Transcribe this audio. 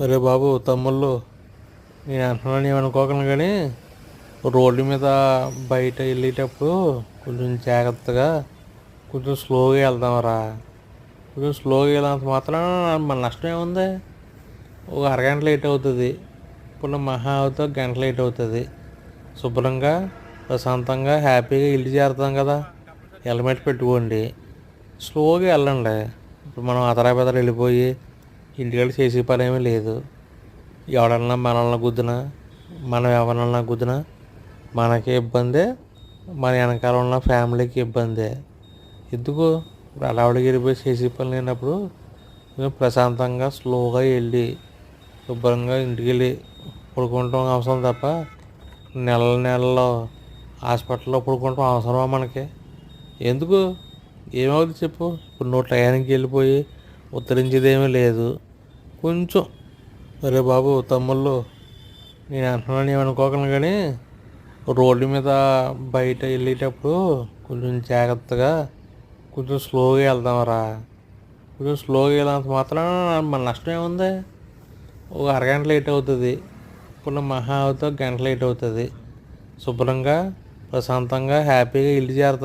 అరే బాబు తమ్ముళ్ళు నేను అంటున్నాను ఏమనుకోకను కానీ రోడ్డు మీద బయట వెళ్ళేటప్పుడు కొంచెం జాగ్రత్తగా కొంచెం స్లోగా వెళ్దాంరా కొంచెం స్లోగా వెళ్ళినంత మాత్రం మన నష్టం ఏముంది? ఒక అరగంట లేట్ అవుతుంది. ఇప్పుడు మహా అవుతా గంట లేట్ అవుతుంది. శుభ్రంగా ప్రశాంతంగా హ్యాపీగా ఇల్లు చేరుతాం కదా. హెల్మెట్ పెట్టుకోండి. స్లోగా వెళ్ళండి. ఇప్పుడు మనం అతరాబెదర వెళ్ళిపోయి ఇంటికాడ చేసే పని ఏమీ లేదు. ఎవడన్నా మనల్ని గుద్దినా మనం ఎవరన్నా గుద్దినా మనకే ఇబ్బందే మన వెనకాల ఉన్న ఫ్యామిలీకి ఇబ్బందే. ఎందుకు? ఇప్పుడు అడవిడికి వెళ్ళిపోయి చేసే పని లేనప్పుడు ప్రశాంతంగా స్లోగా వెళ్ళి శుభ్రంగా ఇంటికి వెళ్ళి పడుకుంటాం అవసరం తప్ప నెల నెలలో హాస్పిటల్లో పడుకుంటాం అవసరమా మనకి? ఎందుకు? ఏమవుతుంది చెప్పు. ఇప్పుడు నువ్వు టయానికి వెళ్ళిపోయి ఉత్తరించేదేమీ లేదు. కొంచెం. అరే బాబు తమ్ముళ్ళు నేను అంటున్నాను ఏమనుకోకను కానీ రోడ్డు మీద బయట వెళ్ళేటప్పుడు కొంచెం జాగ్రత్తగా కొంచెం స్లోగా వెళ్దాంరా. కొంచెం స్లోగా వెళ్ళినంత మాత్రం మన నష్టం ఏముంది? ఒక అరగంట లేట్ అవుతుంది. ఇప్పుడు మహా అవుతా గంట లేట్ అవుతుంది. శుభ్రంగా ప్రశాంతంగా హ్యాపీగా ఇల్లు చేరుతాం.